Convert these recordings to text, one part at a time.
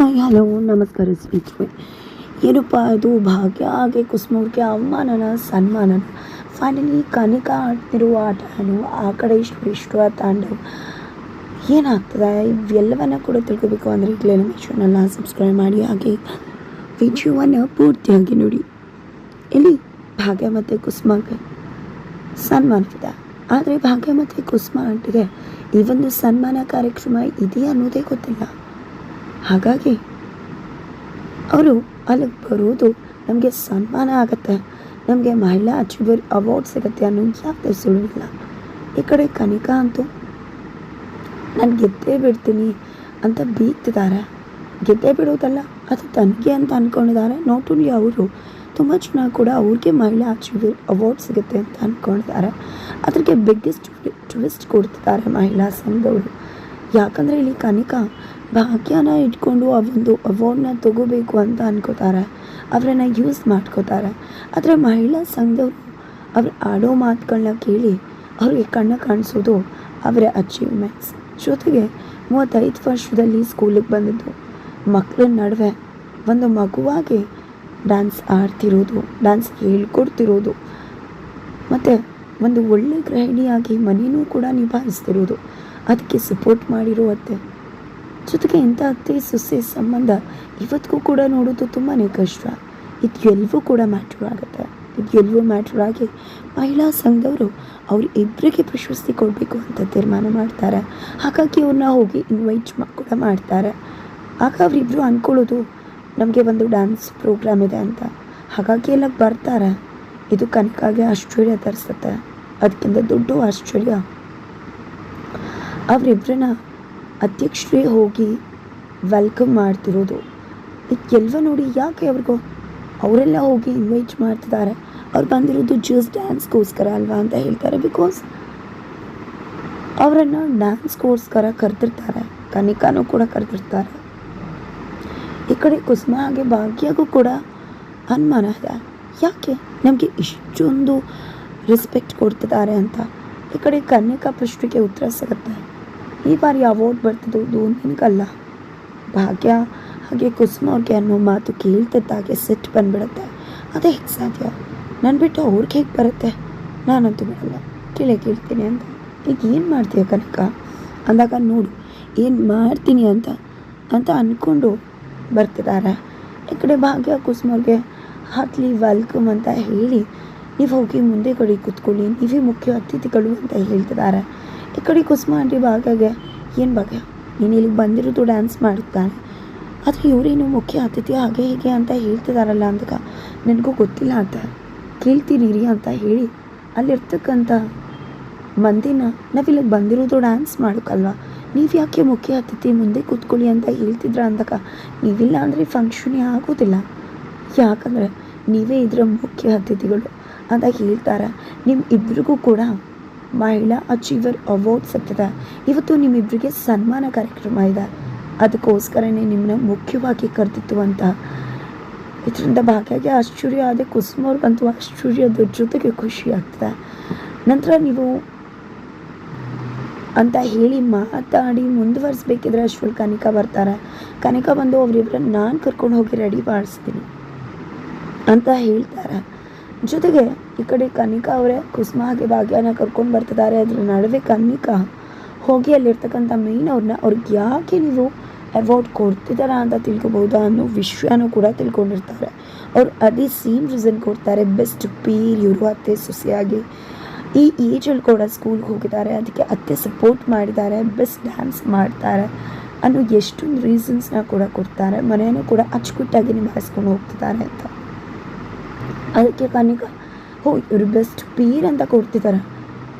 Hello, ನಮಸ್ಕಾರ ಸ್ನೇಹಿತರೆ ಏನಪ್ಪ ಇದು? ಭಾಗ್ಯ, ಹಾಗೆ ಕುಸುಮವ್ರಿಗೆ ಅವಮಾನನ, ಸನ್ಮಾನನ. ಫೈನಲಿ ಕನಿಕಾ ಆಡ್ತಿರುವ ಆಟ ಏನು ಆ ಕಡೆ ಇಷ್ಟು ಇಷ್ಟು ತಾಂಡವ್. ಏನಾಗ್ತದೆ? ಇವೆಲ್ಲವನ್ನ ಕೂಡ ತಿಳ್ಕೊಬೇಕು ಅಂದರೆ ಈಗಲೇ ನಮ್ಮ ಚಾನಲ್ನ ಸಬ್ಸ್ಕ್ರೈಬ್ ಮಾಡಿ. ಹಾಗೆ ವಿಡಿಯೋವನ್ನು ಪೂರ್ತಿಯಾಗಿ ನೋಡಿ. ಇಲ್ಲಿ ಭಾಗ್ಯ ಮತ್ತು ಕುಸುಮಕ್ಕೆ ಸನ್ಮಾನವಿದೆ ಆದರೆ ಭಾಗ್ಯ ಮತ್ತು ಕುಸುಮ ಆಂಟಿಗೆ ಈ ಒಂದು ಸನ್ಮಾನ ಕಾರ್ಯಕ್ರಮ ಇದೆಯಾ ಅನ್ನೋದೇ ಗೊತ್ತಿಲ್ಲ. ಹಾಗಾಗಿ ಅವರು ಅಲ್ಲಿಗೆ ಬರೋದು ನಮಗೆ ಸನ್ಮಾನ ಆಗುತ್ತೆ. ನಮಗೆ ಮಹಿಳಾ ಅಚೀವರ್ ಅವಾರ್ಡ್ ಸಿಗುತ್ತೆ ಅನ್ನೋ ಯಾವುದೇ ಸುಳಿವಿಲ್ಲ ಈ ಕಡೆ ಕನಿಕಾ ಅಂತೂ, ನಾನು ಗೆದ್ದೇ ಬಿಡ್ತೀನಿ ಅಂತ ಬೀಗ್ತಿದ್ದಾರೆ. ಗೆದ್ದೇ ಬಿಡೋದಲ್ಲ, ಅದು ತನಗೆ ಅಂತ ಅಂದ್ಕೊಂಡಿದ್ದಾರೆ ನಾಟ್ ಓನ್ಲಿ ಅವರು. ತುಂಬ ಚೆನ್ನಾಗಿ ಕೂಡ ಅವ್ರಿಗೆ ಮಹಿಳಾ ಅಚೀವರ್ ಅವಾರ್ಡ್ ಸಿಗುತ್ತೆ ಅಂತ ಅಂದ್ಕೊಂಡಿದ್ದಾರೆ ಅದಕ್ಕೆ ಬಿಗ್ಗೆಸ್ಟ್ ಟ್ವಿಸ್ಟ್ ಕೊಡ್ತಿದ್ದಾರೆ ಮಹಿಳಾ ಸಂಘದವರು. ಯಾಕಂದರೆ ಇಲ್ಲಿ ಕನಿಕಾ ಭಾಗ್ಯನ ಇಟ್ಕೊಂಡು ಆ ಒಂದು ಅವಾರ್ಡ್ನ ತಗೋಬೇಕು ಅಂತ ಅನ್ಕೋತಾರೆ. ಅವರನ್ನ ಯೂಸ್ ಮಾಡ್ಕೋತಾರೆ. ಆದರೆ ಮಹಿಳಾ ಸಂಘದವರು ಅವ್ರು ಆಡೋ ಮಾತುಗಳನ್ನ ಕೇಳಿ ಅವ್ರಿಗೆ ಕಣ್ಣು ಕಾಣಿಸೋದು ಅವರ ಅಚೀವ್ಮೆಂಟ್ಸ್ ಜೊತೆಗೆ ಮೂವತ್ತೈದು ವರ್ಷದಲ್ಲಿ ಸ್ಕೂಲಿಗೆ ಬಂದಿದ್ದು. ಮಕ್ಕಳ ನಡುವೆ ಒಂದು ಮಗುವಾಗಿ ಡ್ಯಾನ್ಸ್ ಆಡ್ತಿರೋದು ಡ್ಯಾನ್ಸ್ ಹೇಳ್ಕೊಡ್ತಿರೋದು. ಮತ್ತು ಒಂದು ಒಳ್ಳೆ ಗೃಹಿಣಿಯಾಗಿ ಮನೆಯೂ ಕೂಡ ನಿಭಾಯಿಸ್ತಿರೋದು. ಅದಕ್ಕೆ ಸಪೋರ್ಟ್ ಮಾಡಿರೋ ಅತ್ತೆ ಜೊತೆಗೆ ಇಂಥ ಅತ್ತೆ ಸೊಸೆ ಸಂಬಂಧ? ಇವತ್ತಿಗೂ ಕೂಡ ನೋಡೋದು ತುಂಬಾ ಕಷ್ಟ. ಇದು ಎಲ್ಲವೂ ಕೂಡ ಮ್ಯಾಟ್ರ್ ಆಗುತ್ತೆ. ಇದು ಎಲ್ಲವೂ ಮ್ಯಾಟ್ರ್ ಆಗಿ ಮಹಿಳಾ ಸಂಘದವರು ಅವ್ರ ಇಬ್ಬರಿಗೆ ಪ್ರಶಸ್ತಿ ಕೊಡಬೇಕು ಅಂತ ತೀರ್ಮಾನ ಮಾಡ್ತಾರೆ. ಹಾಗಾಗಿ ಅವ್ರನ್ನ ಹೋಗಿ ಇನ್ವೈಟ್ ಕೂಡ ಮಾಡ್ತಾರೆ. ಆಗ ಅವರಿಬ್ಬರು ಅಂದ್ಕೊಳ್ಳೋದು ನಮಗೆ ಒಂದು ಡ್ಯಾನ್ಸ್ ಪ್ರೋಗ್ರಾಮ್ ಇದೆ ಅಂತ. ಹಾಗಾಗಿ ಎಲ್ಲ ಬರ್ತಾರೆ. ಇದು ಕನಕಾಗೆ ಆಶ್ಚರ್ಯ ತರಿಸುತ್ತೆ. ಅದಕ್ಕಿಂತ ದೊಡ್ಡ ಆಶ್ಚರ್ಯ. ಅವರಿಬ್ಬರನ್ನ ಅಧ್ಯಕ್ಷರೇ ಹೋಗಿ ವೆಲ್ಕಮ್ ಮಾಡ್ತಿರೋದು. ಇದೆಲ್ವ ನೋಡಿ ಯಾಕೆ ಅವ್ರಿಗೂ? ಅವರೆಲ್ಲ ಹೋಗಿ ಇನ್ವೈಟ್ ಮಾಡ್ತಿದ್ದಾರೆ. ಅವ್ರು ಬಂದಿರೋದು ಜಸ್ಟ್ ಡ್ಯಾನ್ಸ್ಗೋಸ್ಕರ ಅಲ್ವಾ ಅಂತ ಹೇಳ್ತಾರೆ ಬಿಕಾಸ್ ಅವರನ್ನು ಡ್ಯಾನ್ಸ್ಗೋಸ್ಕರ ಕರೆದಿರ್ತಾರೆ. ಕನಿಕಾನೂ ಕೂಡ ಕರೆದಿರ್ತಾರೆ. ಈ ಕಡೆ ಕುಸುಮ ಹಾಗೆ ಭಾಗ್ಯಗೂ ಕೂಡ ಅನುಮಾನ ಇದೆ. ಯಾಕೆ? ನಮಗೆ ಇಷ್ಟೊಂದು ರೆಸ್ಪೆಕ್ಟ್ ಕೊಡ್ತಿದ್ದಾರೆ ಅಂತ. ಈ ಕಡೆ ಕನ್ಯಕಾ ಪ್ರಶ್ನೆಗೆ ಉತ್ತರ ಸಿಗುತ್ತೆ. ಈ ಬಾರಿ ಅವಾರ್ಡ್ ಬರ್ತಿದ್ದು ನಿನಗಲ್ಲ. ಭಾಗ್ಯ, ಹಾಗೆ ಕುಸುಮ ಅವ್ರಿಗೆ ಅನ್ನೋ ಮಾತು ಕೇಳ್ತಿದ್ದಾಗೆ ಸಿಟ್ಟು ಬಂದ್ಬಿಡುತ್ತೆ. ಅದೇ ಹೇಗೆ ಸಾಧ್ಯ? ನಾನು ಬಿಟ್ಟು ಅವ್ರಿಗೆ ಹೇಗೆ ಬರುತ್ತೆ? ನಾನಂತೂ ಬಿಡಲ್ಲ ಕೇಳೇ ಕೇಳ್ತೀನಿ ಅಂತ. ಈಗ ಏನು ಮಾಡ್ತೀಯ ಕನಕ? ಅಂದಾಗ ನೋಡು, ಏನು ಮಾಡ್ತೀನಿ ಅಂತ ಅಂತ ಅಂದ್ಕೊಂಡು ಬರ್ತಿದ್ದಾರೆ ಈ ಕಡೆ ಭಾಗ್ಯ ಕುಸುಮವ್ರಿಗೆ ಹಾಕ್ಲಿ ವೆಲ್ಕಮ್ ಅಂತ ಹೇಳಿ, ನೀವು ಹೋಗಿ ಮುಂದೆ ಕಡೆ ಕೂತ್ಕೊಳ್ಳಿ, ನೀವೇ ಮುಖ್ಯ ಅತಿಥಿಗಳು ಅಂತ ಹೇಳ್ತಿದ್ದಾರೆ ಈ ಕಡೆ ಕುಸುಮ ಆಂಟಿ ಭಾಗ್ಯಗೆ ಏನು ಭಾಗ್ಯ ನೀನು ಇಲ್ಲಿಗೆ ಬಂದಿರೋದು ಡ್ಯಾನ್ಸ್ ಮಾಡುತ್ತಾನೆ. ಆದರೆ ಇವರೇನು ಮುಖ್ಯ ಅತಿಥಿ ಹಾಗೆ ಹೀಗೆ ಅಂತ ಹೇಳ್ತಿದಾರಲ್ಲ ಅಂದಾಗ ನನಗೂ ಗೊತ್ತಿಲ್ಲ ಅಂತ. ಕೇಳ್ತೀರಿ ಅಂತ ಹೇಳಿ. ಅಲ್ಲಿರ್ತಕ್ಕಂಥ ಮಂದಿನ ನಾವಿಲ್ಲಿಗೆ ಬಂದಿರೋದು ಡ್ಯಾನ್ಸ್ ಮಾಡೋಕ್ಕಲ್ವ ನೀವು ಯಾಕೆ ಮುಖ್ಯ ಅತಿಥಿ ಮುಂದೆ ಕೂತ್ಕೊಳ್ಳಿ ಅಂತ ಹೇಳ್ತಿದ್ರ ಅಂದಾಗ ನೀವಿಲ್ಲ ಅಂದರೆ ಫಂಕ್ಷನೇ ಆಗೋದಿಲ್ಲ. ಯಾಕಂದರೆ ನೀವೇ ಇದರ ಮುಖ್ಯ ಅತಿಥಿಗಳು ಅಂತ ಹೇಳ್ತಾರೆ. ನಿಮ್ಮ ಇಬ್ಬರಿಗೂ ಕೂಡ ಮಹಿಳಾ ಅಚೀವರ್ ಅವಾರ್ಡ್ ಸಿಗ್ತದೆ ಇವತ್ತು ನಿಮ್ಮಿಬ್ಬರಿಗೆ ಸನ್ಮಾನ ಕಾರ್ಯಕ್ರಮ ಇದೆ. ಅದಕ್ಕೋಸ್ಕರನೇ ನಿಮ್ಮನ್ನ ಮುಖ್ಯವಾಗಿ ಕರೆದಿತ್ತು ಅಂತ ಇದರಿಂದ ಭಾಗಿಯಾಗಿ ಆಶ್ಚರ್ಯ ಆದ ಕುಸುಮ ಅವ್ರಿಗಂತೂ ಆಶ್ಚರ್ಯದ ಜೊತೆಗೆ ಖುಷಿ ಆಗ್ತದೆ ನಂತರ ನೀವು ಅಂತ ಹೇಳಿ ಮಾತಾಡಿ ಮುಂದುವರಿಸ್ಬೇಕಿದ್ರೆ ಅಶ್ವಲ್ ಕನಿಕಾ ಬರ್ತಾರೆ. ಕನಿಕಾ ಬಂದು ಅವರಿಬ್ಬರನ್ನ ನಾನು ಕರ್ಕೊಂಡು ಹೋಗಿ ರೆಡಿ ಮಾಡಿಸ್ತೀನಿ ಅಂತ ಹೇಳ್ತಾರೆ. ಜೊತೆಗೆ ಈ ಕಡೆ ಕನಿಕಾ ಅವರೇ ಕುಸುಮ ಹಾಗೆ ಭಾಗ್ಯನ ಕರ್ಕೊಂಡು ಬರ್ತಿದ್ದಾರೆ. ಅದರ ನಡುವೆ ಕನಿಕಾ ಹೋಗಿ ಅಲ್ಲಿರ್ತಕ್ಕಂಥ ಮೇನ್ ಅವ್ರನ್ನ ಅವ್ರಿಗೆ ಯಾಕೆ ನೀವು ಅವಾರ್ಡ್ ಕೊಡ್ತಿದ್ದಾರಾ ಅಂತ ತಿಳ್ಕೊಬೋದಾ ಅನ್ನೋ ವಿಷಯನೂ ಕೂಡ ತಿಳ್ಕೊಂಡಿರ್ತಾರೆ. ಅವ್ರು ಅದೇ ಸೇಮ್ ರೀಸನ್ ಕೊಡ್ತಾರೆ ಬೆಸ್ಟ್ ಪೀರ್ ಇವರು ಅತ್ತೆ, ಸೊಸೆಯಾಗಿ. ಈ ಏಜಲ್ಲಿ ಕೂಡ ಸ್ಕೂಲ್ಗೆ ಹೋಗಿದ್ದಾರೆ ಅದಕ್ಕೆ ಅತ್ತೆ ಸಪೋರ್ಟ್ ಮಾಡಿದ್ದಾರೆ ಬೆಸ್ಟ್ ಡ್ಯಾನ್ಸ್ ಮಾಡ್ತಾರೆ ಅನ್ನೋ ಎಷ್ಟೊಂದು ರೀಸನ್ಸ್ನ ಕೂಡ ಕೊಡ್ತಾರೆ. ಮನೆಯನ್ನು ಕೂಡ ಅಚ್ಚುಕಟ್ಟಾಗಿ ನಿಭಾಯಿಸ್ಕೊಂಡು ಹೋಗ್ತಿದ್ದಾರೆ ಅಂತ. ಅದಕ್ಕೆ ಕನಿಕ, ಹೋ, ಇವರು ಬೆಸ್ಟ್ ಪೀರ್ ಅಂತ ಕೊಡ್ತಿದ್ದಾರೆ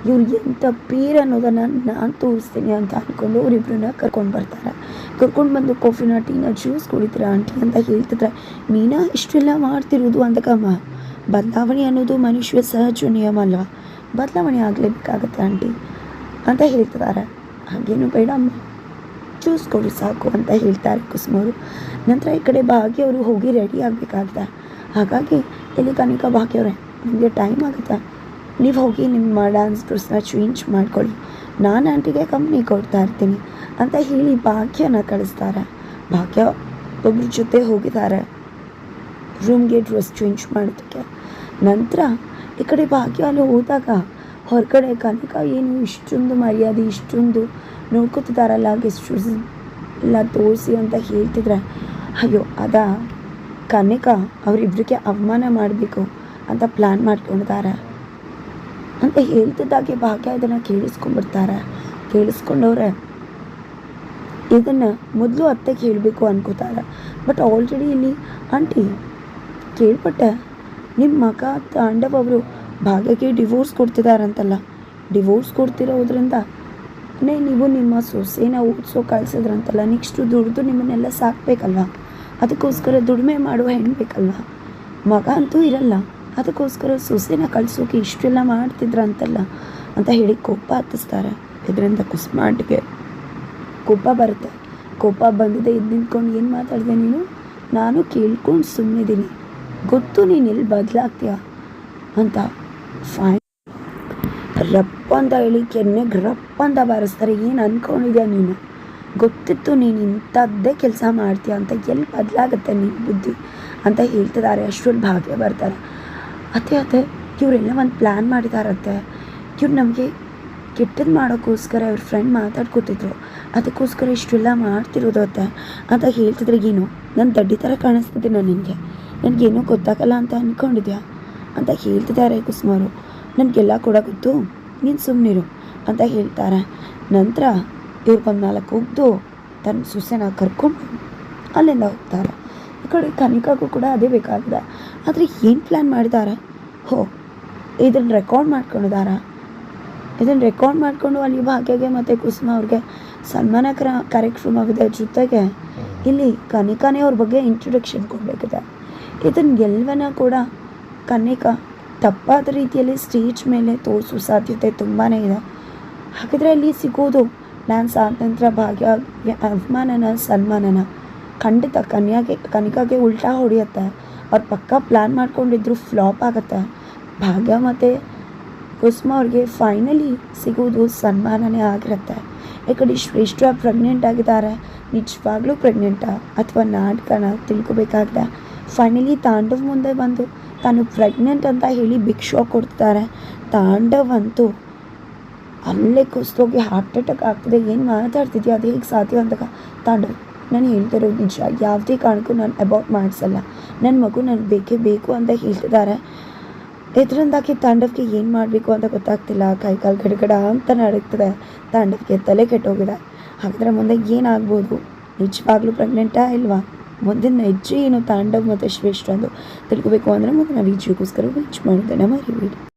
ಇವ್ರು ಎಂಥ ಪೀರ್ ಅನ್ನೋದನ್ನು ನಾನು ತೋರಿಸ್ತೀನಿ ಅಂತ ಅಂದ್ಕೊಂಡು ಅವರಿಬ್ಬರನ್ನ ಕರ್ಕೊಂಡು ಬರ್ತಾರೆ. ಕರ್ಕೊಂಡು ಬಂದು ಕಾಫಿನ ಟೀನ ಜ್ಯೂಸ್ ಕುಡಿತೀರ ಆಂಟಿ ಅಂತ ಹೇಳ್ತಿದ್ರೆ ನೀನಾ ಇಷ್ಟೆಲ್ಲ ಮಾಡ್ತಿರೋದು ಅಂತಕಮ್ಮ. ಬದಲಾವಣೆ ಅನ್ನೋದು ಮನುಷ್ಯ ಸಹಜ ನಿಯಮ ಅಲ್ವಾ? ಬದಲಾವಣೆ ಆಗಲೇಬೇಕಾಗತ್ತೆ ಆಂಟಿ ಅಂತ ಹೇಳ್ತಿದ್ದಾರೆ ಹಾಗೇನು ಬೇಡ ಅಮ್ಮ ಜ್ಯೂಸ್ ಕೊಡಿ ಸಾಕು ಅಂತ ಹೇಳ್ತಾರೆ ಕುಸುಮವರು ನಂತರ ಈ ಕಡೆ ಭಾಗ್ಯ ಅವರು ಹೋಗಿ ರೆಡಿ ಆಗಬೇಕಾಗುತ್ತೆ ಹಾಗಾಗಿ ಇಲ್ಲಿ ಕನಿಕಾ ಭಾಗ್ಯ ಅವರೇ, ನಿಮಗೆ ಟೈಮ್ ಆಗುತ್ತೆ. ನೀವು ಹೋಗಿ ನಿಮ್ಮ ಡ್ಯಾನ್ಸ್ ಡ್ರೆಸ್ನ ಚೇಂಜ್ ಮಾಡ್ಕೊಳ್ಳಿ. ನಾನು ಆಂಟಿಗೆ ಕಂಪ್ನಿ ಕೊಡ್ತಾ ಇರ್ತೀನಿ ಅಂತ ಹೇಳಿ ಭಾಗ್ಯನ ಕಳಿಸ್ತಾರೆ. ಭಾಗ್ಯ ಒಬ್ಬರ ಜೊತೆ ಹೋಗಿದ್ದಾರೆ. ರೂಮ್ಗೆ ಡ್ರೆಸ್ ಚೇಂಜ್ ಮಾಡೋದಕ್ಕೆ. ನಂತರ ಈ ಕಡೆ ಭಾಗ್ಯ ಅಲ್ಲಿ ಹೋದಾಗ ಹೊರಗಡೆ ಕನಕ ಏನು ಇಷ್ಟೊಂದು ಮರ್ಯಾದೆ, ಇಷ್ಟೊಂದು ನೋಡ್ಕೊತಿದ್ದಾರಲ್ಲ ಗೆಸ್ಟ್ ಎಲ್ಲ ತೋರಿಸಿ ಅಂತ ಹೇಳ್ತಿದ್ರೆ, ಅಯ್ಯೋ, ಅದಾ ಕನಕ ಅವರಿಬ್ಬರಿಗೆ ಅವಮಾನ ಮಾಡಬೇಕು ಅಂತ ಪ್ಲ್ಯಾನ್ ಮಾಡ್ಕೊಂಡಿದ್ದಾರೆ ಅಂತ ಹೇಳ್ತಿದ್ದಾಗೆ ಭಾಗ್ಯ ಇದನ್ನು ಕೇಳಿಸ್ಕೊಂಡ್ಬಿಡ್ತಾರೆ. ಕೇಳಿಸ್ಕೊಂಡವ್ರೆ ಇದನ್ನು ಮೊದಲು ಅತ್ತೆ ಹೇಳಬೇಕು ಅನ್ಕೋತಾರೆ. ಬಟ್ ಆಲ್ರೆಡಿ ಇಲ್ಲಿ ಆಂಟಿ ಕೇಳ್ಪಟ್ಟೆ ನಿಮ್ಮ ಮಗ ತಾಂಡವ್ ಅವರು ಭಾಗ್ಯಕ್ಕೆ ಡಿವೋರ್ಸ್ ಕೊಡ್ತಿದ್ದಾರಂತಲ್ಲ ಡಿವೋರ್ಸ್ ಕೊಡ್ತಿರೋದ್ರಿಂದ ನೀವು ನಿಮ್ಮ ಸೊಸೆನ ಓದಿಸೋ ಕಳ್ಸಿದ್ರಂತಲ್ಲ ನೆಕ್ಸ್ಟು ದುಡ್ದು ನಿಮ್ಮನ್ನೆಲ್ಲ ಸಾಕಬೇಕಲ್ವ? ಅದಕ್ಕೋಸ್ಕರ ದುಡಿಮೆ ಮಾಡುವ ಹೆಣ್ಣು ಬೇಕಲ್ವ? ಮಗ ಅಂತೂ ಇರಲ್ಲ. ಅದಕ್ಕೋಸ್ಕರ ಸೊಸೆನ ಕಳಿಸೋಕೆ ಇಷ್ಟೆಲ್ಲ ಮಾಡ್ತಿದ್ರಂತಲ್ಲ ಅಂತ ಹೇಳಿ ಕೋಪ ಹತ್ತಿಸ್ತಾರೆ. ಇದರಿಂದ ಕುಸ್ಮಾಟಿಗೆ ಕೋಪ ಬರುತ್ತೆ. ಕೋಪ ಬಂದಿದೆ, ಇದು ನಿಂತ್ಕೊಂಡು ಏನು ಮಾತಾಡಿದೆ ನೀನು? ನಾನು ಕೇಳ್ಕೊಂಡು ಸುಮ್ಮನಿದ್ದೀನಿ ಗೊತ್ತು ನೀನು ಎಲ್ಲಿ ಬದಲಾಗ್ತೀಯ? ಅಂತ ಫೈನ್. ರಪ್ಪ ಅಂತ ಹೇಳಿ ಕೆನ್ನೆಗೆ ರಪ್ಪ ಅಂತ ಬಾರಿಸ್ತಾರೆ. ಏನು ಅಂದ್ಕೊಂಡಿದ್ಯಾ ನೀನು? ಗೊತ್ತಿತ್ತು, ನೀನು ಇಂಥದ್ದೇ ಕೆಲಸ ಮಾಡ್ತೀಯ ಅಂತ ಎಲ್ಲಿ ಬದಲಾಗುತ್ತೆ ನಿನ್ನ ಬುದ್ಧಿ ಅಂತ ಹೇಳ್ತಿದ್ದಾರೆ ಅಷ್ಟರಲ್ಲಿ ಭಾಗ್ಯ ಬರ್ತಾರೆ. ಅತ್ತೆ ಅತ್ತೆ, ಇವರೆಲ್ಲ ಒಂದು ಪ್ಲ್ಯಾನ್ ಮಾಡಿದಾರತ್ತೆ. ಇವ್ರು ನಮಗೆ ಕೆಟ್ಟದ್ದು ಮಾಡೋಕ್ಕೋಸ್ಕರ ಅವ್ರ ಫ್ರೆಂಡ್ ಮಾತಾಡ್ಕೊತಿದ್ರು. ಅದಕ್ಕೋಸ್ಕರ ಇಷ್ಟೆಲ್ಲ ಮಾಡ್ತಿರೋದು ಅತ್ತೆ ಅಂತ ಹೇಳ್ತಿದ್ರೆ ಏನು? ನಾನು ದಡ್ಡಿ ಥರ ಕಾಣಿಸ್ತಿದ್ದೆ ನಾನು ನಿನಗೆ. ನನಗೇನೂ ಗೊತ್ತಾಗಲ್ಲ ಅಂತ ಅಂದ್ಕೊಂಡಿದ್ಯಾ ಅಂತ ಹೇಳ್ತಿದ್ದಾರೆ ಕುಸುಮಾರು. ನನಗೆಲ್ಲ ಕೂಡ ಗೊತ್ತು? ನೀನು ಸುಮ್ಮನಿರು ಅಂತ ಹೇಳ್ತಾರೆ. ನಂತರ ಇವ್ರಿಗೊಂದು ನಾಲ್ಕು ಉಗ್ದು ತನ್ನ ಸೊಸೆನ ಕರ್ಕೊಂಡು ಅಲ್ಲಿಂದ ಹೋಗ್ತಾರೆ. ಈ ಕಡೆ ಕನಿಕಾಗೂ ಕೂಡ ಅದೇ ಬೇಕಾಗಿದೆ. ಆದರೆ ಏನು ಪ್ಲ್ಯಾನ್ ಮಾಡಿದ್ದಾರೆ ಹೋ ಇದನ್ನು ರೆಕಾರ್ಡ್ ಮಾಡ್ಕೊಂಡಿದಾರ? ಇದನ್ನು ರೆಕಾರ್ಡ್ ಮಾಡಿಕೊಂಡು ಅಲ್ಲಿ ಭಾಗ್ಯಗೆ ಮತ್ತು ಕುಸುಮ ಅವ್ರಿಗೆ ಸನ್ಮಾನ ಕ್ರ ಕಾರ್ಯಕ್ರಮವಿದೆ ಜೊತೆಗೆ ಇಲ್ಲಿ ಕನಿಕಾನೇ ಅವ್ರ ಬಗ್ಗೆ ಇಂಟ್ರೊಡಕ್ಷನ್ ಕೊಡಬೇಕಿದೆ. ಇದನ್ನು ಗೆಲ್ವನ ಕೂಡ ಕನಿಕಾ ತಪ್ಪಾದ ರೀತಿಯಲ್ಲಿ ಸ್ಟೇಜ್ ಮೇಲೆ ತೋರಿಸೋ ಸಾಧ್ಯತೆ ತುಂಬಾ ಇದೆ. ಹಾಗಿದ್ರೆ ಅಲ್ಲಿ ಸಿಗೋದು ಡ್ಯಾನ್ಸ್ ಸ್ವಾತಂತ್ರ್ಯ ಭಾಗ್ಯ ಅಭಿಮಾನನ, ಸನ್ಮಾನನ. ಖಂಡಿತ ಕನ್ಯಾಗೆ ಕನಿಕಾಗೆ ಉಲ್ಟಾ ಹೊಡೆಯುತ್ತೆ. ಅವ್ರು ಪಕ್ಕ ಪ್ಲ್ಯಾನ್ ಮಾಡ್ಕೊಂಡಿದ್ರು ಫ್ಲಾಪ್ ಆಗುತ್ತೆ. ಭಾಗ್ಯ ಮತ್ತು ಕುಸುಮ ಅವ್ರಿಗೆ ಫೈನಲಿ ಸಿಗೋದು ಸನ್ಮಾನನೇ ಆಗಿರುತ್ತೆ. ಈ ಕಡೆ ಶ್ರೇಷ್ಠ ಪ್ರೆಗ್ನೆಂಟ್ ಆಗಿದ್ದಾರೆ. ನಿಜವಾಗ್ಲೂ ಪ್ರೆಗ್ನೆಂಟಾ ಅಥವಾ ನಾಟಕನ ತಿಳ್ಕೊಬೇಕಾಗಿದೆ? ಫೈನಲಿ ತಾಂಡವ್ ಮುಂದೆ ಬಂದು ತಾನು ಪ್ರೆಗ್ನೆಂಟ್ ಅಂತ ಹೇಳಿ ಬಿಗ್ ಶಾಕ್ ಕೊಡ್ತಾರೆ ತಾಂಡವ್ ಅಂತೂ ಅಲ್ಲೇ ಕುಸ್ತೋಗಿ ಹಾರ್ಟ್ ಅಟ್ಯಾಕ್ ಆಗ್ತದೆ. ಏನು ಮಾತಾಡ್ತಿದ್ಯಾ? ಅದು ಹೇಗೆ ಸಾಧ್ಯ ಅಂತ ತಾಂಡವ್ ನಾನು ಹೇಳ್ತಿರೋದು ನಿಜ. ಯಾವುದೇ ಕಾರಣಕ್ಕೂ ನಾನು ಅಬೌಟ್ ಮಾಡಿಸಲ್ಲ. ನನ್ನ ಮಗು ನನಗೆ ಬೇಕೇ ಬೇಕು ಅಂತ ಹೇಳ್ತಿದ್ದಾರೆ ಇದರಿಂದಾಗಿ ತಾಂಡವ್ಗೆ ಏನು ಮಾಡಬೇಕು ಅಂತ ಗೊತ್ತಾಗ್ತಿಲ್ಲ. ಕೈ ಕಾಲು ಗಡಗಡ ಅಂತ ನಡೀತದೆ ತಾಂಡವ್ಗೆ ತಲೆ ಕೆಟ್ಟೋಗಿದೆ. ಹಾಗಾದರೆ ಮುಂದೆ ಏನಾಗ್ಬೋದು ನಿಜವಾಗ್ಲೂ ಪ್ರೆಗ್ನೆಂಟಾ ಇಲ್ವಾ? ಮುಂದಿನ ಹೆಜ್ಜೆ ಏನು ತಾಂಡವ್ ಮತ್ತು ಶ್ರೇಷ್ಠ ಅಂದು ತಿಳ್ಕೊಬೇಕು ಅಂದರೆ ಮುಂದೆ ನಾವು ವಿಡಿಯೋಗೋಸ್ಕರ ವೀಚ್ ಮಾಡಿದ್ದೆ ವಿಡಿಯೋ